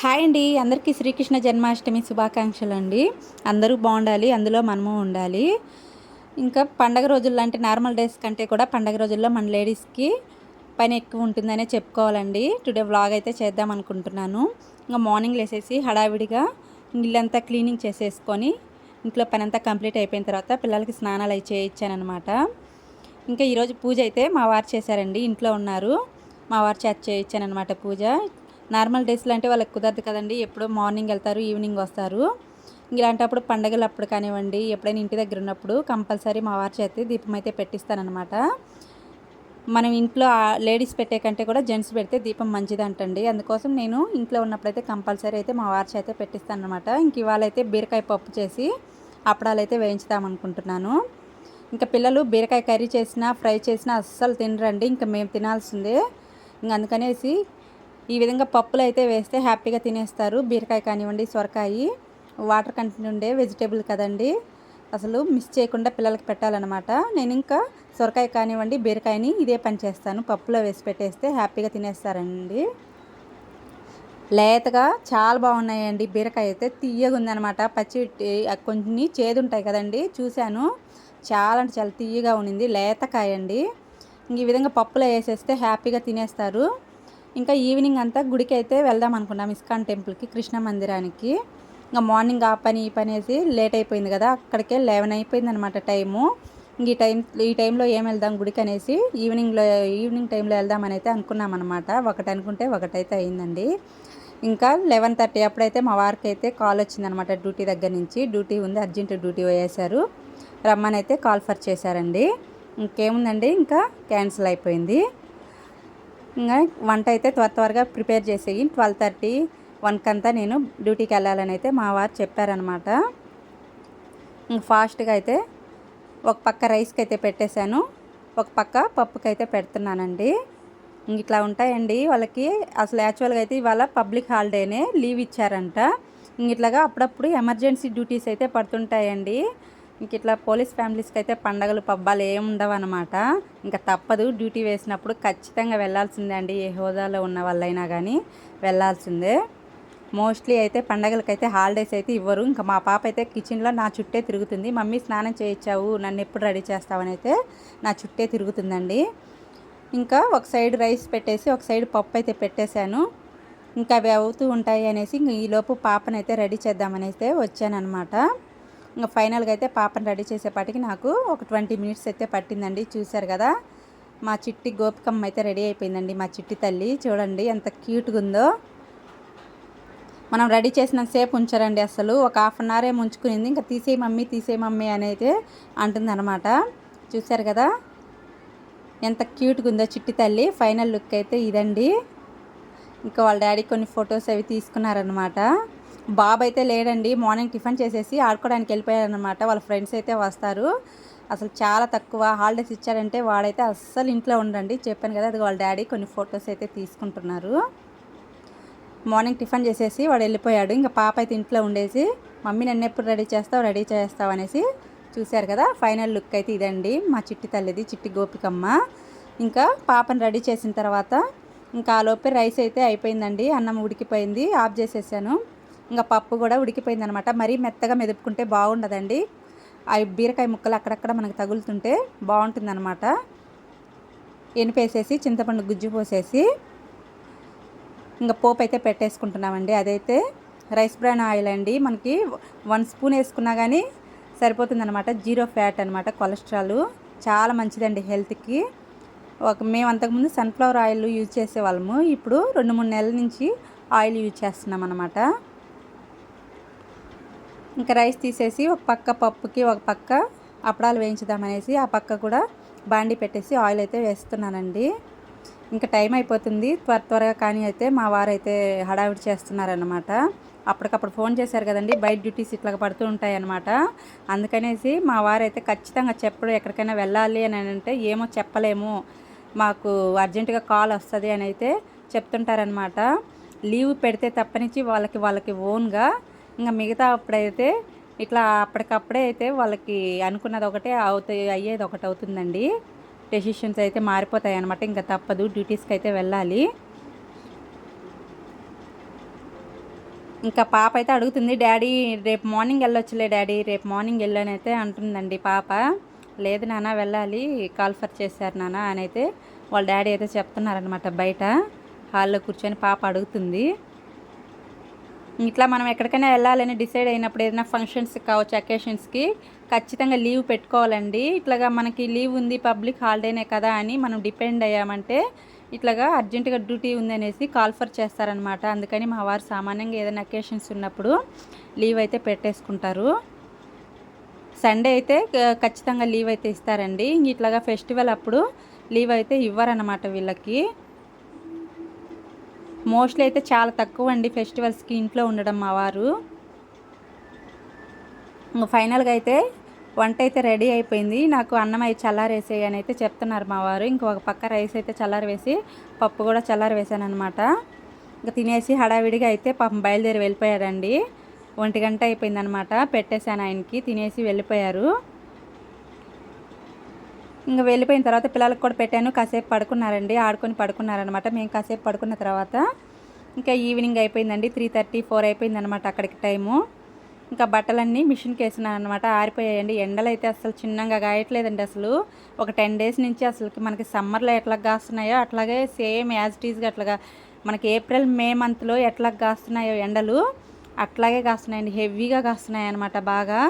Hi అండి. అందరికీ శ్రీకృష్ణ జన్మాష్టమి శుభాకాంక్షలు అండి అందరూ బాగుండాలి అందులో మనము ఉండాలి. ఇంకా పండగ రోజుల్లో అంటే నార్మల్ డేస్ కంటే కూడా పండగ రోజుల్లో మన లేడీస్కి పని ఎక్కువ ఉంటుందనే చెప్పుకోవాలండి. టుడే వ్లాగ్ అయితే చేద్దాం అనుకుంటున్నాను. ఇంకా మార్నింగ్ లేసేసి హడావిడిగా ఇల్లంతా క్లీనింగ్ చేసేసుకొని ఇంట్లో పని అంతా కంప్లీట్ అయిపోయిన తర్వాత పిల్లలకి స్నానాలు అవి చేయించానమాట ఇంకా ఈరోజు పూజ అయితే మా వారు చేశారండి. ఇంట్లో ఉన్నారు. మా వారు చేత చేయించానమాట పూజ. నార్మల్ డేస్లో అంటే వాళ్ళకి కుదరదు కదండి. ఎప్పుడో మార్నింగ్ వెళ్తారు ఈవినింగ్ వస్తారు. ఇలాంటప్పుడు పండగలు అప్పుడు కానివ్వండి ఎప్పుడైనా ఇంటి దగ్గర ఉన్నప్పుడు కంపల్సరీ మా వారి చేతి దీపం అయితే పెట్టిస్తానమాట మనం ఇంట్లో లేడీస్ పెట్టే కంటే కూడా జెంట్స్ పెడితే దీపం మంచిది అంటండి అందుకోసం నేను ఇంట్లో ఉన్నప్పుడైతే కంపల్సరీ అయితే మా వారి చేతే పెట్టిస్తాను అనమాట ఇంక ఇవాళ అయితే బీరకాయ పప్పు చేసి అప్పడాలు అయితే వేయించుదామనుకుంటున్నాను. ఇంకా పిల్లలు బీరకాయ కర్రీ చేసినా ఫ్రై చేసినా అస్సలు తినరండి. ఇంకా మేము తినాల్సిందే. ఇంక అందుకనేసి ఈ విధంగా పప్పులు అయితే వేస్తే హ్యాపీగా తినేస్తారు. బీరకాయ కానివ్వండి సొరకాయ వాటర్ కంటెంట్ ఉండే వెజిటేబుల్ కదండి. అసలు మిస్ చేయకుండా పిల్లలకి పెట్టాలన్నమాట. నేను ఇంకా సొరకాయ కానివ్వండి బీరకాయని ఇదే పని చేస్తాను. పప్పులో వేసి పెట్టేస్తే హ్యాపీగా తినేస్తారండి. లేతగా చాలా బాగున్నాయండి. బీరకాయ అయితే తీయగా ఉందనమాట పచ్చి కొన్ని చేదుంటాయి కదండి. చూశాను. చాలా అంటే చాలా తీయగా ఉండింది. లేతకాయ అండి ఈ విధంగా పప్పులో వేసేస్తే హ్యాపీగా తినేస్తారు. ఇంకా ఈవినింగ్ అంతా గుడికి అయితే వెళ్దాం అనుకున్నాం ఇస్కాన్ టెంపుల్కి కృష్ణ మందిరానికి. ఇంకా మార్నింగ్ ఆ పని ఈ పని వేసి లేట్ అయిపోయింది కదా అక్కడికే లెవెన్ అయిపోయింది అనమాట టైము ఈ టైం ఈ టైంలో ఏం వెళ్దాం గుడికి అనేసి ఈవినింగ్లో ఈవినింగ్ టైంలో వెళ్దామని అయితే అనుకున్నాం అనమాట ఒకటి అనుకుంటే ఒకటైతే అయిందండి. ఇంకా లెవెన్ థర్టీ అప్పుడైతే మా వారికి అయితే కాల్ వచ్చిందనమాట డ్యూటీ దగ్గర నుంచి. డ్యూటీ ఉంది అర్జెంట్ డ్యూటీ వేసారు రమ్మని అయితే కాల్ ఫర్ చేశారండి. ఇంకేముందండి? ఇంకా క్యాన్సిల్ అయిపోయింది. ఇంకా వంట అయితే త్వర త్వరగా ప్రిపేర్ చేసేయి. ట్వెల్వ్ థర్టీ వన్కి అంతా నేను డ్యూటీకి వెళ్ళాలని అయితే మా వారు చెప్పారనమాట ఇంక ఫాస్ట్గా అయితే ఒక పక్క రైస్కి అయితే పెట్టేశాను. ఒక పక్క పప్పుకి అయితే పెడుతున్నానండి. ఇట్లా ఉంటాయండి వాళ్ళకి. అసలు యాక్చువల్గా అయితే ఇవాళ పబ్లిక్ హాలిడేనే లీవ్ ఇచ్చారంట. ఇట్లాగా అప్పుడప్పుడు ఎమర్జెన్సీ డ్యూటీస్ అయితే పడుతుంటాయండి. ఇంక ఇట్లా పోలీస్ ఫ్యామిలీస్కి అయితే పండగలు పబ్బాలు ఏమి ఉండవు అనమాట ఇంకా తప్పదు డ్యూటీ వేసినప్పుడు ఖచ్చితంగా వెళ్ళాల్సిందే అండి. ఏ హోదాలో ఉన్న వాళ్ళైనా కానీ వెళ్ళాల్సిందే. మోస్ట్లీ అయితే పండగలకైతే హాలిడేస్ అయితే ఇవ్వరు. ఇంకా మా పాప అయితే కిచెన్లో నా చుట్టే తిరుగుతుంది. మమ్మీ స్నానం చేయించావు నన్ను ఎప్పుడు రెడీ చేస్తావని అయితే నా చుట్టే తిరుగుతుందండి. ఇంకా ఒక సైడ్ రైస్ పెట్టేసి ఒక సైడ్ పప్పు అయితే పెట్టేశాను. ఇంకా అవి అవుతూ ఉంటాయి అనేసి ఇంక ఈలోపు పాపనైతే రెడీ చేద్దామని అయితే వచ్చానమాట ఇంకా ఫైనల్గా అయితే పాపను రెడీ చేసేపాటికి నాకు ఒక ట్వంటీ మినిట్స్ అయితే పట్టిందండి. చూశారు కదా? మా చిట్టి గోపికమ్మ అయితే రెడీ అయిపోయిందండి. మా చిట్టి తల్లి చూడండి ఎంత క్యూట్గా ఉందో. మనం రెడీ చేసినంతసేపు ఉంచారండి అసలు. ఒక హాఫ్ అన్ అవర్ ఏమి ఉంచుకునింది ఇంకా తీసే మమ్మీ తీసే మమ్మీ అని అయితే అనమాట చూశారు కదా? ఎంత క్యూట్గా ఉందో చిట్టి తల్లి. ఫైనల్ లుక్ అయితే ఇదండి. ఇంకా వాళ్ళ డాడీ కొన్ని ఫొటోస్ అవి తీసుకున్నారనమాట బాబు అయితే లేడండి. మార్నింగ్ టిఫిన్ చేసేసి ఆడుకోవడానికి వెళ్ళిపోయారనమాట వాళ్ళ ఫ్రెండ్స్ అయితే వస్తారు. అసలు చాలా తక్కువ. హాలిడేస్ ఇచ్చారంటే వాడైతే అస్సలు ఇంట్లో ఉండండి చెప్పాను కదా అది వాళ్ళ డాడీ కొన్ని ఫొటోస్ అయితే తీసుకుంటున్నారు. మార్నింగ్ టిఫిన్ చేసేసి వాడు వెళ్ళిపోయాడు. ఇంకా పాప అయితే ఇంట్లో ఉండేసి మమ్మీ నన్ను ఎప్పుడు రెడీ చేస్తావు రెడీ చేస్తావు అనేసి చూశారు కదా. ఫైనల్ లుక్ అయితే ఇదండి. మా చిట్టి తల్లిది చిట్టి గోపికమ్మ. ఇంకా పాపను రెడీ చేసిన తర్వాత ఇంకా ఆ లోపే రైస్ అయితే అయిపోయిందండి. అన్నం ఉడికిపోయింది. ఆఫ్ చేసేసాను. ఇంకా పప్పు కూడా ఉడికిపోయింది అనమాట మరీ మెత్తగా మెదుపుకుంటే బాగుండదండి. అవి బీరకాయ ముక్కలు అక్కడక్కడ మనకు తగులుతుంటే బాగుంటుందన్నమాట ఎనిపేసేసి చింతపండు గుజ్జు పోసేసి ఇంకా పోపు అయితే పెట్టేసుకుంటున్నామండి. అదైతే రైస్ బ్రాన్ ఆయిల్ అండి. మనకి వన్ స్పూన్ వేసుకున్నా కానీ సరిపోతుందనమాట. జీరో ఫ్యాట్ అనమాట కొలెస్ట్రాల్. చాలా మంచిదండి హెల్త్కి. ఒక మేము అంతకుముందు సన్ఫ్లవర్ ఆయిల్ యూజ్ చేసేవాళ్ళము. ఇప్పుడు రెండు మూడు నెలల నుంచి ఆయిల్ యూజ్ చేస్తున్నాం అనమాట ఇంకా రైస్ తీసేసి ఒక పక్క పప్పుకి ఒక పక్క అప్పడాలు వేయించుదామనేసి ఆ పక్క కూడా బాండి పెట్టేసి ఆయిల్ అయితే వేస్తున్నానండి. ఇంకా టైం అయిపోతుంది. త్వర త్వరగా కానీ అయితే మా వారు అయితే హడావిడి చేస్తున్నారనమాట అప్పటికప్పుడు ఫోన్ చేశారు కదండి. బయట డ్యూటీస్ ఇట్లా పడుతూ ఉంటాయన్నమాట. అందుకనేసి మా వారు అయితే ఖచ్చితంగా చెప్పడు ఎక్కడికైనా వెళ్ళాలి అని అంటే ఏమో చెప్పలేము. మాకు అర్జెంటుగా కాల్ వస్తుంది అని అయితే చెప్తుంటారనమాట లీవ్ పెడితే తప్పనించి వాళ్ళకి వాళ్ళకి ఓన్గా ఇంకా మిగతా అప్పుడైతే ఇట్లా అప్పటికప్పుడే అయితే వాళ్ళకి అనుకున్నది ఒకటే అవుతాయి అయ్యేది ఒకటి అవుతుందండి. డెసిషన్స్ అయితే మారిపోతాయి అనమాట ఇంకా తప్పదు డ్యూటీస్కి అయితే వెళ్ళాలి. ఇంకా పాప అయితే అడుగుతుంది డాడీ రేపు మార్నింగ్ వెళ్ళొచ్చులే డాడీ రేపు మార్నింగ్ వెళ్ళని అయితే అంటుందండి పాప. లేదు నాన్న వెళ్ళాలి కాల్ఫర్ చేశారు నాన్న అని అయితే వాళ్ళ డాడీ అయితే చెప్తున్నారనమాట బయట. హాల్లో కూర్చొని పాప అడుగుతుంది. ఇట్లా మనం ఎక్కడికైనా వెళ్ళాలని డిసైడ్ అయినప్పుడు ఏదైనా ఫంక్షన్స్ కావచ్చు అకేషన్స్కి ఖచ్చితంగా లీవ్ పెట్టుకోవాలండి. ఇట్లాగా మనకి లీవ్ ఉంది పబ్లిక్ హాలిడేనే కదా అని మనం డిపెండ్ అయ్యామంటే ఇట్లాగా అర్జెంటుగా డ్యూటీ ఉందనేసి కాల్ఫర్ చేస్తారనమాట అందుకని మా వారు సామాన్యంగా ఏదైనా అకేషన్స్ ఉన్నప్పుడు లీవ్ అయితే పెట్టేసుకుంటారు. సండే అయితే ఖచ్చితంగా లీవ్ అయితే ఇస్తారండి. ఇట్లాగా ఫెస్టివల్ అప్పుడు లీవ్ అయితే ఇవ్వరన్నమాట వీళ్ళకి. మోస్ట్లీ అయితే చాలా తక్కువ అండి ఫెస్టివల్స్కి ఇంట్లో ఉండడం మా వారు. ఫైనల్గా అయితే వంట అయితే రెడీ అయిపోయింది. నాకు అన్నం అయితే చల్లారేసేయి అని అయితే చెప్తున్నారు మా వారు. ఇంకొక పక్క రైస్ అయితే చల్లారి వేసి పప్పు కూడా చల్లారి వేసాను అనమాట ఇంకా తినేసి హడావిడిగా అయితే పాపం బయలుదేరి వెళ్ళిపోయారండి ఒంటి గంట అయిపోయిందనమాట పెట్టేశాను ఆయనకి తినేసి వెళ్ళిపోయారు. ఇంకా వెళ్ళిపోయిన తర్వాత పిల్లలకు కూడా పెట్టాను. కాసేపు పడుకున్నారండి. ఆడుకొని పడుకున్నారనమాట మేము కాసేపు పడుకున్న తర్వాత ఇంకా ఈవినింగ్ అయిపోయిందండి. త్రీ థర్టీ ఫోర్ అయిపోయిందనమాట అక్కడికి టైము. ఇంకా బట్టలన్నీ మిషన్కి వేసినాను అనమాట ఆరిపోయాయండి. ఎండలు అయితే అసలు చిన్నగా గాయట్లేదండి అసలు. ఒక టెన్ డేస్ నుంచి అసలు మనకి సమ్మర్లో ఎట్లా కాస్తున్నాయో అట్లాగే సేమ్ యాజ్ టీజ్గా అట్లాగా మనకి ఏప్రిల్ మే మంత్లో ఎట్లా కాస్తున్నాయో ఎండలు అట్లాగే కాస్తున్నాయండి హెవీగా కాస్తున్నాయి అనమాట బాగా.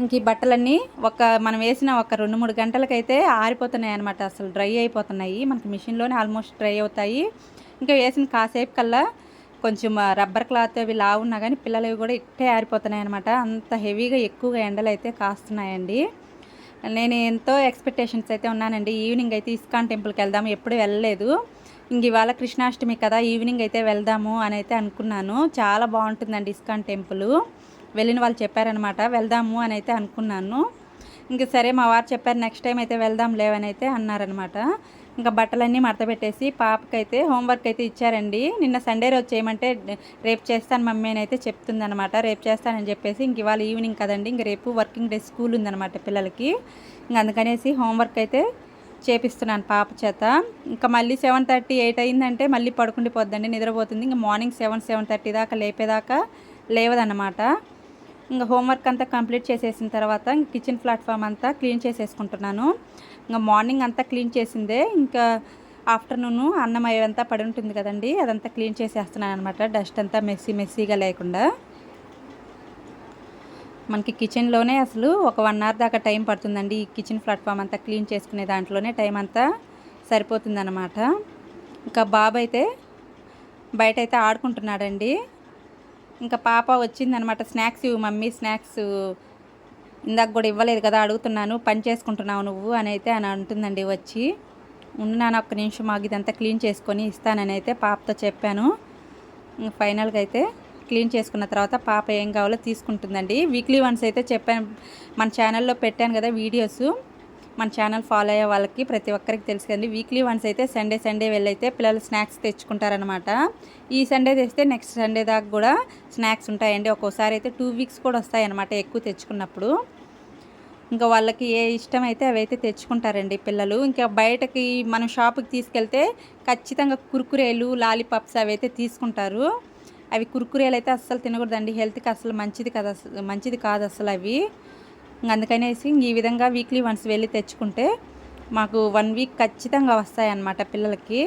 ఇంక ఈ బట్టలన్నీ ఒక మనం వేసిన ఒక రెండు మూడు గంటలకైతే ఆరిపోతున్నాయి అనమాట అసలు డ్రై అయిపోతున్నాయి. మనకి మిషన్లోనే ఆల్మోస్ట్ డ్రై అవుతాయి. ఇంకా వేసిన కాసేపు కల్లా కొంచెం రబ్బర్ క్లాత్ అవి లావున్నా కానీ పిల్లలవి కూడా ఇట్టే ఆరిపోతున్నాయి అనమాట అంత హెవీగా ఎక్కువగా ఎండలు అయితే కాస్తున్నాయండి. నేను ఎంతో ఎక్స్పెక్టేషన్స్ అయితే ఉన్నానండి. ఈవినింగ్ అయితే ఇస్కాన్ టెంపుల్కి వెళ్దాము. ఎప్పుడు వెళ్ళలేదు. ఇంక ఇవాళ కృష్ణాష్టమి కదా ఈవినింగ్ అయితే వెళ్దాము అని అయితే అనుకున్నాను. చాలా బాగుంటుందండి ఇస్కాన్ టెంపుల్. వెళ్ళిన వాళ్ళు చెప్పారనమాట వెళ్దాము అని అయితే అనుకున్నాను. ఇంక సరే మా వారు చెప్పారు నెక్స్ట్ టైం అయితే వెళ్దాం లేవని అయితే అన్నారనమాట ఇంకా బట్టలన్నీ మడతపెట్టేసి పాపకైతే హోంవర్క్ అయితే ఇచ్చారండి. నిన్న సండే రోజు చేయమంటే రేపు చేస్తాను మమ్మీ అని అయితే చెప్తుందనమాట రేపు చేస్తానని చెప్పేసి ఇంక ఇవాళ ఈవినింగ్ కదండి ఇంక రేపు వర్కింగ్ డే స్కూల్ ఉందనమాట పిల్లలకి. ఇంక అందుకనేసి హోంవర్క్ అయితే చేపిస్తున్నాను పాప చేత. ఇంకా మళ్ళీ సెవెన్ థర్టీ ఎయిట్ అయిందంటే మళ్ళీ పడుకుండిపోద్దండి నిద్రపోతుంది. ఇంకా మార్నింగ్ సెవెన్ సెవెన్ థర్టీ దాకా లేపేదాకా లేవదన్నమాట. ఇంకా హోంవర్క్ అంతా కంప్లీట్ చేసేసిన తర్వాత ఇంక కిచెన్ ప్లాట్ఫామ్ అంతా క్లీన్ చేసేసుకుంటున్నాను. ఇంకా మార్నింగ్ అంతా క్లీన్ చేసిందే. ఇంకా ఆఫ్టర్నూన్ అన్నం అవంతా పడి ఉంటుంది కదండి అదంతా క్లీన్ చేసేస్తున్నాను అనమాట డస్ట్ అంతా మెస్సీ మెస్సీగా లేకుండా. మనకి కిచెన్లోనే అసలు ఒక వన్ అవర్ దాకా టైం పడుతుందండి. ఈ కిచెన్ ప్లాట్ఫామ్ అంతా క్లీన్ చేసుకునే దాంట్లోనే టైం అంతా సరిపోతుందన్నమాట. ఇంకా బాబు అయితే బయట అయితే ఆడుకుంటున్నాడండి. ఇంకా పాప వచ్చిందనమాట. స్నాక్స్ ఇవ్వు మమ్మీ స్నాక్స్ ఇందాక కూడా ఇవ్వలేదు కదా అడుగుతున్నాను పని చేసుకుంటున్నావు నువ్వు అని అయితే అని అంటుందండి వచ్చి. ఉన్నాను ఒక్క నిమిషం మాకు ఇదంతా క్లీన్ చేసుకొని ఇస్తానని అయితే పాపతో చెప్పాను. ఫైనల్గా అయితే క్లీన్ చేసుకున్న తర్వాత పాప ఏం కావాలో తీసుకుంటుందండి. వీక్లీ వన్స్ అయితే చెప్పాను మన ఛానల్లో పెట్టాను కదా వీడియోస్. మన ఛానల్ ఫాలో అయ్యే వాళ్ళకి ప్రతి ఒక్కరికి తెలుసు కదండి వీక్లీ వన్స్ అయితే సండే సండే వెళ్ళైతే పిల్లలు స్నాక్స్ తెచ్చుకుంటారనమాట ఈ సండే తెస్తే నెక్స్ట్ సండే దాకా కూడా స్నాక్స్ ఉంటాయండి. ఒక్కోసారి అయితే టూ వీక్స్ కూడా వస్తాయన్నమాట ఎక్కువ తెచ్చుకున్నప్పుడు. ఇంకా వాళ్ళకి ఏ ఇష్టం అయితే అవి అయితే తెచ్చుకుంటారండి పిల్లలు. ఇంకా బయటకి మనం షాప్కి తీసుకెళ్తే ఖచ్చితంగా కుర్కురేలు లాలీపాప్స్ అవి అయితే తీసుకుంటారు. అవి కుర్కురేలు అయితే అస్సలు తినకూడదండి. హెల్త్కి అసలు మంచిది కదా మంచిది కాదు అసలు అవి. అందుకనేసి ఈ విధంగా వీక్లీ వన్స్ వెళ్ళి తెచ్చుకుంటే మాకు వన్ వీక్ ఖచ్చితంగా వస్తాయన్నమాట పిల్లలకి.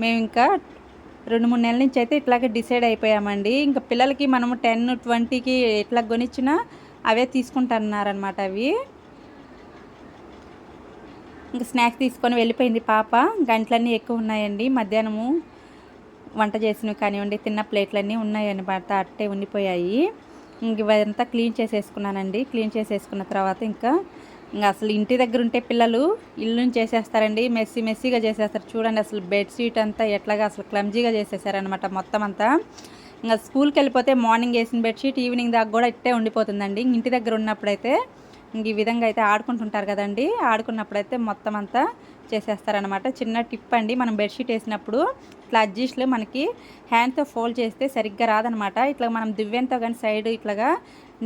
మేము ఇంకా రెండు మూడు నెలల నుంచి అయితే ఇట్లాగే డిసైడ్ అయిపోయామండి. ఇంకా పిల్లలకి మనము టెన్ ట్వంటీకి ఎట్లా కొనిచ్చినా అవే తీసుకుంటున్నారనమాట అవి. ఇంకా స్నాక్స్ తీసుకొని వెళ్ళిపోయింది పాప. గంటలన్నీ ఎక్కువ ఉన్నాయండి. మధ్యాహ్నము వంట చేసినవి కానివ్వండి తిన్న ప్లేట్లన్నీ ఉన్నాయన్నమాట అట్టే ఉండిపోయాయి. ఇవంతా క్లీన్ చేసేసుకున్నానండి. క్లీన్ చేసేసుకున్న తర్వాత ఇంకా ఇంకా అసలు ఇంటి దగ్గర ఉంటే పిల్లలు ఇల్లుని చేసేస్తారండి. మెస్సీ మెస్సీగా చేసేస్తారు. చూడండి అసలు బెడ్షీట్ అంతా ఎట్లాగా అసలు క్లమ్జీగా చేసేసారనమాట మొత్తం అంతా. ఇంకా స్కూల్కి వెళ్ళిపోతే మార్నింగ్ వేసిన బెడ్షీట్ ఈవినింగ్ దాకా కూడా ఇట్టే ఉండిపోతుందండి. ఇంటి దగ్గర ఉన్నప్పుడైతే ఇంక ఈ విధంగా అయితే ఆడుకుంటుంటారు కదండి. ఆడుకున్నప్పుడైతే మొత్తం అంతా చేసేస్తారనమాట చిన్న టిప్ అండి. మనం బెడ్షీట్ వేసినప్పుడు ఇట్లా అడ్జస్ట్లు మనకి హ్యాండ్తో ఫోల్డ్ చేస్తే సరిగ్గా రాదనమాట ఇట్లా మనం దివ్యంతో కానీ సైడ్ ఇట్లాగా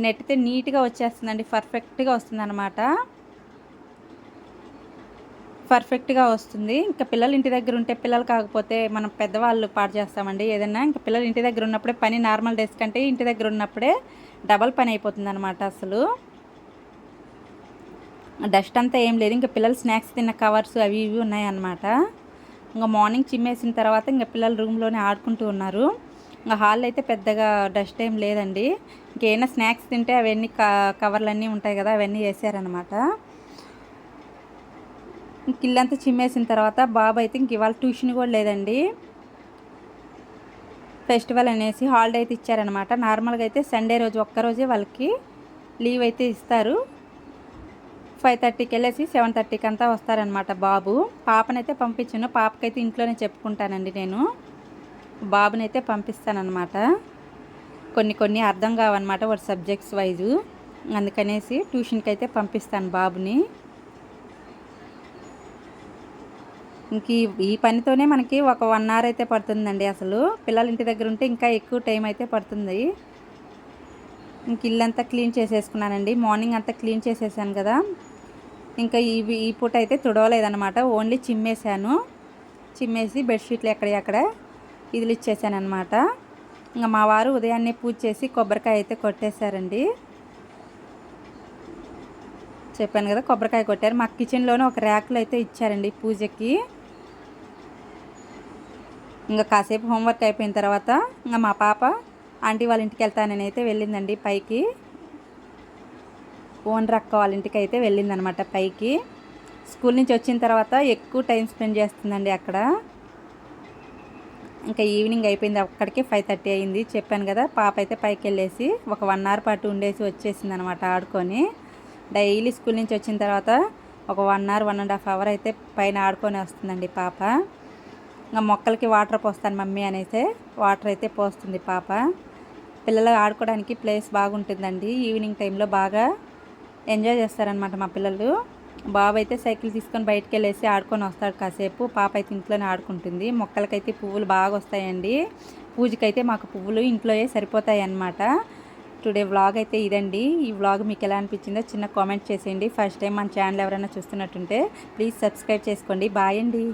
నెట్టితే నీట్గా వచ్చేస్తుందండి. పర్ఫెక్ట్గా వస్తుందన్నమాట. పర్ఫెక్ట్గా వస్తుంది. ఇంకా పిల్లలు ఇంటి దగ్గర ఉంటే పిల్లలు కాకపోతే మనం పెద్దవాళ్ళు పాడు చేస్తామండి. ఏదైనా ఇంకా పిల్లలు ఇంటి దగ్గర ఉన్నప్పుడే పని నార్మల్ డేస్ కంటే ఇంటి దగ్గర ఉన్నప్పుడే డబల్ పని అయిపోతుంది అనమాట అసలు. డస్ట్ అంతా ఏం లేదు. ఇంకా పిల్లలు స్నాక్స్ తిన్న కవర్స్ అవి ఇవి ఉన్నాయన్నమాట. ఇంకా మార్నింగ్ చిమ్మేసిన తర్వాత ఇంకా పిల్లలు రూమ్లోనే ఆడుకుంటూ ఉన్నారు. ఇంకా హాల్ అయితే పెద్దగా డస్ట్ ఏం లేదండి. ఇంకేమైనా స్నాక్స్ తింటే అవన్నీ కవర్లు అన్నీ ఉంటాయి కదా అవన్నీ వేసారనమాట ఇంక ఇల్లంతా చిమ్మేసిన తర్వాత బాబు అయితే ఇంక ఇవాళ ట్యూషన్ కూడా లేదండి. ఫెస్టివల్ అనేసి హాలిడే అయితే ఇచ్చారనమాట నార్మల్గా అయితే సండే రోజు ఒక్కరోజే వాళ్ళకి లీవ్ అయితే ఇస్తారు. ఫైవ్ థర్టీకి వెళ్ళేసి సెవెన్ థర్టీకి అంతా వస్తారనమాట బాబు. పాపనైతే పంపించాను. పాపకైతే ఇంట్లోనే చెప్పుకుంటానండి నేను. బాబునైతే పంపిస్తానమాట కొన్ని కొన్ని అర్థం కావన్నమాట వాటి సబ్జెక్ట్స్ వైజు. అందుకనేసి ట్యూషన్కి అయితే పంపిస్తాను బాబుని. ఇంక ఈ పనితోనే మనకి ఒక వన్ అవర్ అయితే పడుతుందండి అసలు. పిల్లలు ఇంటి దగ్గర ఉంటే ఇంకా ఎక్కువ టైం అయితే పడుతుంది. ఇంక ఇల్లంతా క్లీన్ చేసేసుకున్నానండి. మార్నింగ్ అంతా క్లీన్ చేసేసాను కదా. ఇంకా ఈ ఈ పూట అయితే తుడవలేదనమాట ఓన్లీ చిమ్మేశాను. చిమ్మేసి బెడ్షీట్లు ఎక్కడెక్కడ ఇదిలు అనమాట ఇంకా మా వారు ఉదయాన్నే పూజ చేసి కొబ్బరికాయ అయితే కొట్టేశారండి. చెప్పాను కదా కొబ్బరికాయ కొట్టారు. మా కిచెన్లోనే ఒక ర్యాకులు అయితే ఇచ్చారండి పూజకి. ఇంకా కాసేపు హోంవర్క్ అయిపోయిన తర్వాత ఇంకా మా పాప ఆంటీ వాళ్ళ ఇంటికి వెళ్తానని అయితే వెళ్ళిందండి పైకి. ఓనర్ అక్క వాళ్ళ ఇంటికి అయితే వెళ్ళిందనమాట పైకి. స్కూల్ నుంచి వచ్చిన తర్వాత ఎక్కువ టైం స్పెండ్ చేస్తుందండి అక్కడ. ఇంకా ఈవినింగ్ అయిపోయింది అక్కడికి ఫైవ్ థర్టీ అయింది. చెప్పాను కదా పాప అయితే పైకి వెళ్ళేసి ఒక వన్ అవర్ పాటు ఉండేసి వచ్చేసింది అనమాట ఆడుకొని. డైలీ స్కూల్ నుంచి వచ్చిన తర్వాత ఒక one hour one and half hour అయితే పైన ఆడుకొని వస్తుందండి పాప. ఇంకా మొక్కలకి వాటర్ పోస్తాను మమ్మీ అనేసి వాటర్ అయితే పోస్తుంది పాప. పిల్లలు ఆడుకోవడానికి ప్లేస్ బాగుంటుందండి ఈవినింగ్ టైంలో బాగా ఎంజాయ్ చేస్తారనమాట మా పిల్లలు. బాబు అయితే సైకిల్ తీసుకొని బయటకు వెళ్ళేసి ఆడుకొని వస్తాడు కాసేపు. పాప అయితే ఇంట్లోనే ఆడుకుంటుంది. మొక్కలకైతే పువ్వులు బాగా వస్తాయండి. పూజకైతే మాకు పువ్వులు ఇంట్లోయే సరిపోతాయి అన్నమాట టుడే వ్లాగ్ అయితే ఇదండి. ఈ వ్లాగ్ మీకు ఎలా అనిపించిందో చిన్న కామెంట్ చేసేయండి. ఫస్ట్ టైం మన ఛానల్ ఎవరైనా చూస్తున్నట్టుంటే ప్లీజ్ సబ్స్క్రైబ్ చేసుకోండి. బాయ్ అండి.